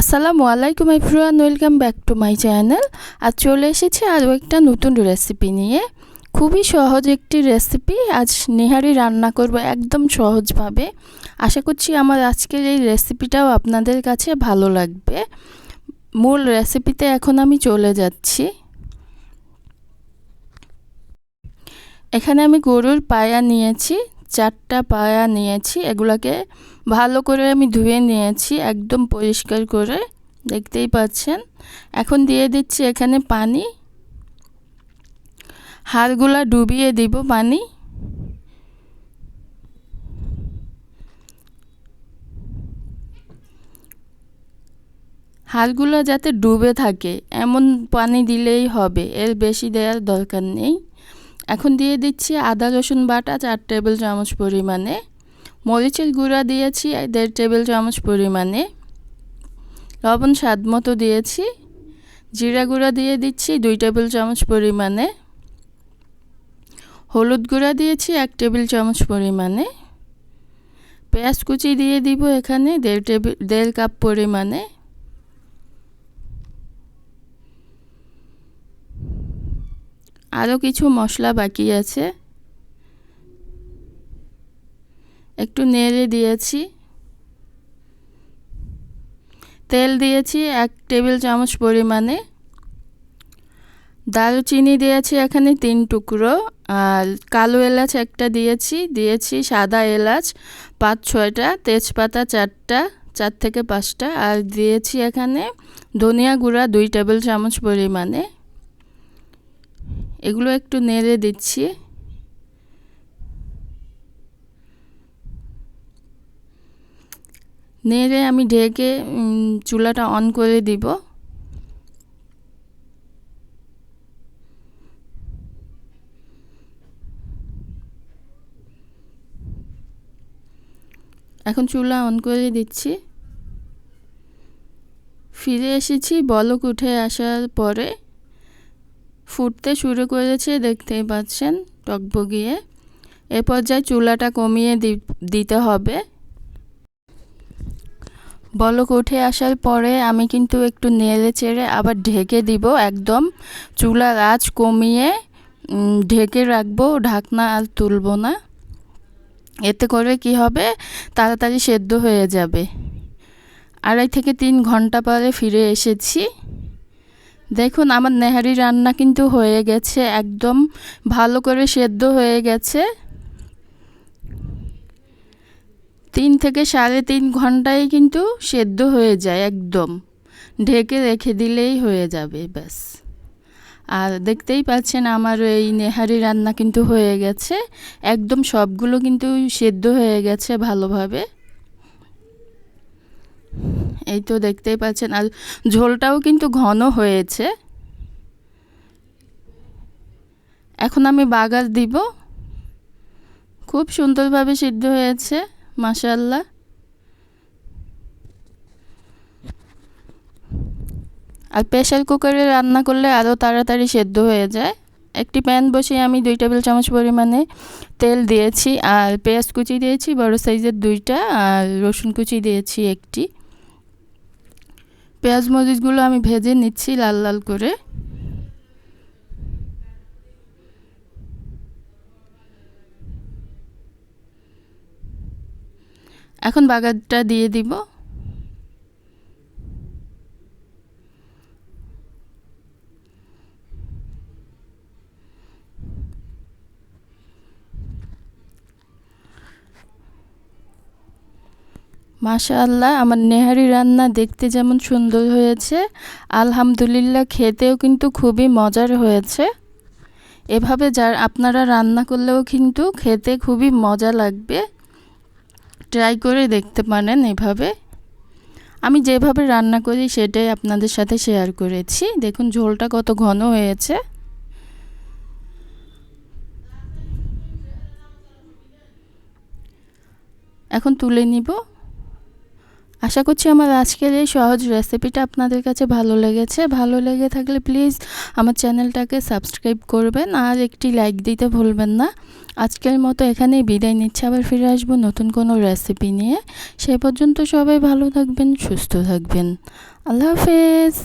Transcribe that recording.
আসসালামু আলাইকুম everyone, welcome back to my channel. আজ চলে এসেছি আরও একটা নতুন রেসিপি নিয়ে। খুবই সহজ একটি রেসিপি, আজ নেহারি রান্না করব একদম সহজভাবে। আশা করছি আমার আজকের এই রেসিপিটাও আপনাদের কাছে ভালো লাগবে। মূল রেসিপিতে এখন আমি চলে যাচ্ছি। এখানে আমি গরুর পায়া নিয়েছি। চারটা পায়া নিয়েছি, এগুলাকে ভালো করে আমি ধুয়ে নিয়েছি, একদম পরিষ্কার করে, দেখতেই পাচ্ছেন। এখন দিয়ে দিচ্ছি এখানে পানি। হাড়গুলা ডুবিয়ে দিব পানি। হাড়গুলো যাতে ডুবে থাকে, এমন পানি দিলেই হবে, এর বেশি দেওয়ার দরকার নেই। এখন দিয়ে দিচ্ছি আদা, রসুন বাটা, চার টেবিল চামচ পরিমাণে। মরিচের গুঁড়া দিয়েছি দেড় টেবিল চামচ পরিমাণে। লবণ স্বাদ মতো দিয়েছি। জিরা গুঁড়া দিয়ে দিচ্ছি দুই টেবিল চামচ পরিমাণে। হলুদ গুঁড়া দিয়েছি এক টেবিল চামচ পরিমাণে। পেঁয়াজ কুচি দিয়ে দিব এখানে দেড় টেবিল দেড় কাপ পরিমাণে। আরও কিছু মশলা বাকি আছে। একটু নেড়ে দিয়েছি। তেল দিয়েছি এক টেবিল চামচ পরিমাণে। দারুচিনি দিয়েছি এখানে তিন টুকরো। আর কালো এলাচ একটা দিয়েছি দিয়েছি সাদা এলাচ, পাঁচ ছয়টা, তেজপাতা চারটা, চার থেকে পাঁচটা। আর দিয়েছি এখানে ধনিয়া গুঁড়া দুই টেবিল চামচ পরিমাণে। এগুলো একটু নেড়ে দিচ্ছি। নেড়ে আমি ঢেকে চুলাটা অন করে দিব। এখন চুলা অন করে দিচ্ছি। ফিরে এসেছি বলক উঠে আসার পরে। ফুটতে শুরু করেছে দেখতেই পাচ্ছেন টকবগিয়ে। এ পর্যায়ে চুলাটা কমিয়ে দিতে হবে। বলক উঠে আসার পরে আমি কিন্তু একটু নেড়ে চেড়ে আবার ঢেকে দিব একদম। চুলার আঁচ কমিয়ে ঢেকে রাখব, ঢাকনা আর তুলব না। এতে করে কি হবে? তাড়াতাড়ি সেদ্ধ হয়ে যাবে। আড়াই থেকে তিন ঘণ্টা পরে ফিরে এসেছি। দেখুন, আমার নেহারি রান্না কিন্তু হয়ে গেছে একদম ভালো করে সেদ্ধ হয়ে গেছে। তিন থেকে সাড়ে তিন ঘন্টায় কিন্তু সেদ্ধ হয়ে যায় একদম। ঢেকে রেখে দিলেই হয়ে যাবে, ব্যাস। আর দেখতেই পাচ্ছেন, আমার এই নেহারি রান্না কিন্তু হয়ে গেছে। একদম সবগুলো কিন্তু সেদ্ধ হয়ে গেছে ভালোভাবে। এই তো দেখতেই পাচ্ছেন। আর ঝোলটাও কিন্তু ঘন হয়েছে। এখন আমি বাগার দিব। খুব সুন্দরভাবে সিদ্ধ হয়েছে মাশাল্লাহ আর প্রেশার কুকারে রান্না করলে আরও তাড়াতাড়ি সেদ্ধ হয়ে যায়। একটি প্যান বসিয়ে আমি দুই টেবিল চামচ পরিমাণে তেল দিয়েছি। আর পেঁয়াজ কুচি দিয়েছি, বড় সাইজের দুইটা। আর রসুন কুচি দিয়েছি একটি। পেঁয়াজ মরিচগুলো আমি ভেজে নিচ্ছি লাল লাল করে। এখন বাগারটা দিয়ে দিব। মাশাআল্লাহ, আমার নেহারি রান্না দেখতে যেমন সুন্দর হয়েছে, আলহামদুলিল্লাহ খেতেও কিন্তু খুবই মজার হয়েছে। এভাবে যার আপনারা রান্না করলেও কিন্তু খেতে খুবই মজা লাগবে। ট্রাই করে দেখতে পারেন এভাবে। আমি যেভাবে রান্না করি সেটাই আপনাদের সাথে শেয়ার করেছি। দেখুন ঝোলটা কত ঘন হয়েছে। এখন তুলে নিব। আশা করছি আমার আজকের এই সহজ রেসিপিটা আপনাদের কাছে ভালো লেগেছে। ভালো লেগে থাকলে প্লিজ আমার চ্যানেলটাকে সাবস্ক্রাইব করবেন আর একটি লাইক দিতে ভুলবেন না। আজকের মতো এখানেই বিদায় নিচ্ছে। আবার ফিরে আসব নতুন কোনো রেসিপি নিয়ে। সে পর্যন্ত সবাই ভালো থাকবেন, সুস্থ থাকবেন। আল্লাহ হাফেজ।